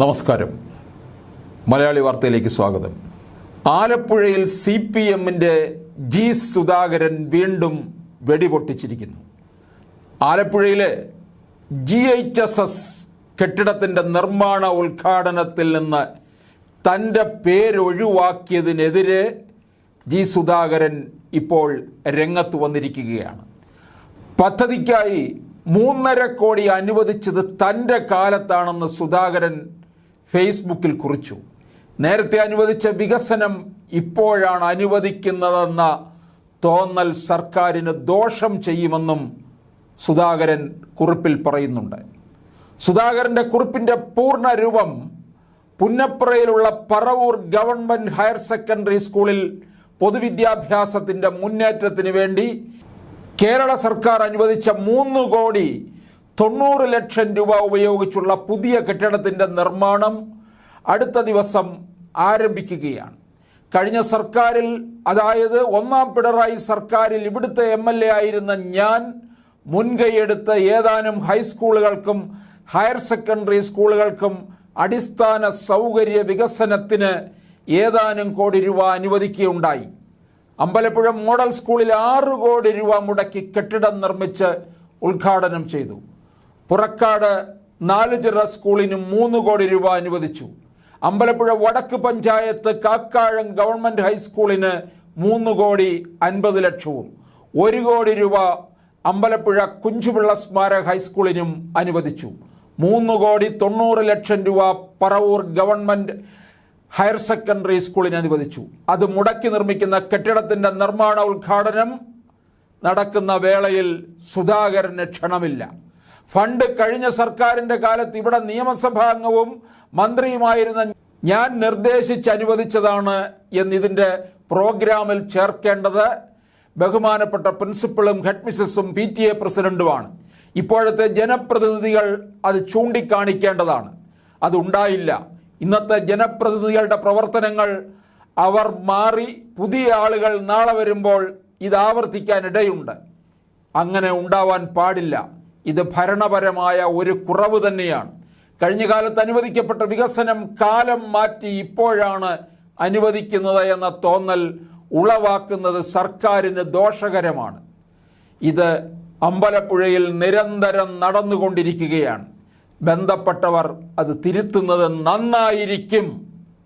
നമസ്കാരം. മലയാളി വാർത്തയിലേക്ക് സ്വാഗതം. ആലപ്പുഴയിൽ സി പി എമ്മിന്റെ ജി സുധാകരൻ വീണ്ടും വെടിപൊട്ടിച്ചിരിക്കുന്നു. ആലപ്പുഴയിലെ ജി എച്ച് എസ് എസ് കെട്ടിടത്തിന്റെ നിർമ്മാണ ഉദ്ഘാടനത്തിൽ നിന്ന് തന്റെ പേരൊഴിവാക്കിയതിനെതിരെ ജി സുധാകരൻ ഇപ്പോൾ രംഗത്ത് വന്നിരിക്കുകയാണ്. പദ്ധതിക്കായി മൂന്നര കോടി അനുവദിച്ചത് തന്റെ കാലത്താണെന്ന് സുധാകരൻ ഫേസ്ബുക്കിൽ കുറിച്ചു. നേരത്തെ അനുവദിച്ച വികസനം ഇപ്പോഴാണ് അനുവദിക്കുന്നതെന്ന തോന്നൽ സർക്കാരിന് ദോഷം ചെയ്യുമെന്നും സുധാകരൻ കുറിപ്പിൽ പറയുന്നുണ്ട്. സുധാകരന്റെ കുറിപ്പിന്റെ പൂർണ രൂപം പുന്നപ്രയിലുള്ള പറവൂർ ഗവൺമെന്റ് ഹയർ സെക്കൻഡറി സ്കൂളിൽ പൊതുവിദ്യാഭ്യാസത്തിന്റെ മുന്നേറ്റത്തിന് വേണ്ടി കേരള സർക്കാർ അനുവദിച്ച മൂന്ന് കോടി തൊണ്ണൂറ് ലക്ഷം രൂപ ഉപയോഗിച്ചുള്ള പുതിയ കെട്ടിടത്തിന്റെ നിർമ്മാണം അടുത്ത ദിവസം ആരംഭിക്കുകയാണ്. കഴിഞ്ഞ സർക്കാരിൽ അതായത് ഒന്നാം പിണറായി സർക്കാരിൽ ഇവിടുത്തെ എം എൽ എ ആയിരുന്ന ഞാൻ മുൻകൈയെടുത്ത് ഏതാനും ഹൈസ്കൂളുകൾക്കും ഹയർ സെക്കൻഡറി സ്കൂളുകൾക്കും അടിസ്ഥാന സൗകര്യ വികസനത്തിന് ഏതാനും കോടി രൂപ അനുവദിക്കുകയുണ്ടായി. അമ്പലപ്പുഴ മോഡൽ സ്കൂളിൽ ആറ് കോടി രൂപ മുടക്കി കെട്ടിടം നിർമ്മിച്ച് ഉദ്ഘാടനം ചെയ്തു. പുറക്കാട് നാല് നാലുചിറ സ്കൂളിന് മൂന്ന് കോടി രൂപ അനുവദിച്ചു. അമ്പലപ്പുഴ വടക്ക് പഞ്ചായത്ത് കാക്കാഴം ഗവൺമെന്റ് ഹൈസ്കൂളിന് മൂന്ന് കോടി അൻപത് ലക്ഷവും ഒരു കോടി രൂപ അമ്പലപ്പുഴ കുഞ്ചുപിള്ള സ്മാരക ഹൈസ്കൂളിനും അനുവദിച്ചു. മൂന്ന് കോടി തൊണ്ണൂറ് ലക്ഷം രൂപ പറവൂർ ഗവൺമെന്റ് ഹയർ സെക്കൻഡറി സ്കൂളിന് അനുവദിച്ചു. അത് മുടക്കി നിർമ്മിക്കുന്ന കെട്ടിടത്തിന്റെ നിർമ്മാണ ഉദ്ഘാടനം നടക്കുന്ന വേളയിൽ സുധാകരന് ക്ഷണമില്ല. ഫണ്ട് കഴിഞ്ഞ സർക്കാരിന്റെ കാലത്ത് ഇവിടെ നിയമസഭാംഗവും മന്ത്രിയുമായിരുന്ന ഞാൻ നിർദ്ദേശിച്ച് അനുവദിച്ചതാണ് എന്നിതിന്റെ പ്രോഗ്രാമിൽ ചേർക്കേണ്ടത് ബഹുമാനപ്പെട്ട പ്രിൻസിപ്പളും ഹെഡ് മിസസും പി ടി എ പ്രസിഡന്റുമാണ്. ഇപ്പോഴത്തെ ജനപ്രതിനിധികൾ അത് ചൂണ്ടിക്കാണിക്കേണ്ടതാണ്. അതുണ്ടായില്ല. ഇന്നത്തെ ജനപ്രതിനിധികളുടെ പ്രവർത്തനങ്ങൾ അവർ മാറി പുതിയ ആളുകൾ നാളെ വരുമ്പോൾ ഇത് ആവർത്തിക്കാൻ ഇടയുണ്ട്. അങ്ങനെ ഉണ്ടാവാൻ പാടില്ല. ഇത് ഭരണപരമായ ഒരു കുറവ് തന്നെയാണ്. കഴിഞ്ഞ കാലത്ത് അനുവദിക്കപ്പെട്ട വികസനം കാലം മാറ്റി ഇപ്പോഴാണ് അനുവദിക്കുന്നത് എന്ന തോന്നൽ ഉളവാക്കുന്നത് സർക്കാരിന് ദോഷകരമാണ്. ഇത് അമ്പലപ്പുഴയിൽ നിരന്തരം നടന്നുകൊണ്ടിരിക്കുകയാണ്. ബന്ധപ്പെട്ടവർ അത് തിരുത്തുന്നത് നന്നായിരിക്കും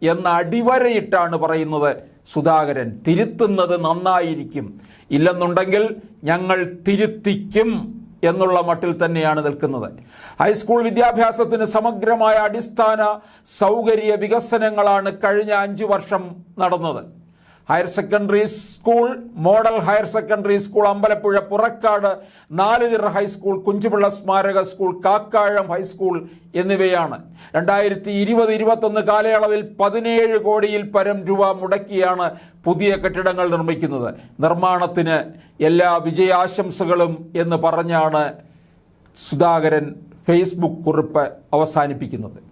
എന്ന അടിവരയിട്ടാണ് പറയുന്നത് സുധാകരൻ. തിരുത്തുന്നത് നന്നായിരിക്കും. ഇല്ലെന്നുണ്ടെങ്കിൽ ഞങ്ങൾ തിരുത്തിക്കും. എന്നുള്ള മട്ടിൽ തന്നെയാണ് നിൽക്കുന്നത്. ഹൈസ്കൂൾ വിദ്യാഭ്യാസത്തിന് സമഗ്രമായ അടിസ്ഥാന സൗകര്യ വികസനങ്ങളാണ് കഴിഞ്ഞ അഞ്ചു വർഷം നടന്നത്. Higher secondary school model higher secondary school Ambalappuzha Purakkad Naluthira high school Kunchupilla സ്മാരക സ്കൂൾ കാക്കാഴം ഹൈസ്കൂൾ എന്നിവയാണ്. രണ്ടായിരത്തി ഇരുപത് ഇരുപത്തൊന്ന് കാലയളവിൽ പതിനേഴ് കോടിയിൽ പരം രൂപ മുടക്കിയാണ് പുതിയ കെട്ടിടങ്ങൾ നിർമ്മിക്കുന്നത്. നിർമ്മാണത്തിന് എല്ലാ വിജയാശംസകളും എന്ന് പറഞ്ഞാണ് സുധാകരൻ ഫേസ്ബുക്ക് കുറിപ്പ് അവസാനിപ്പിക്കുന്നത്.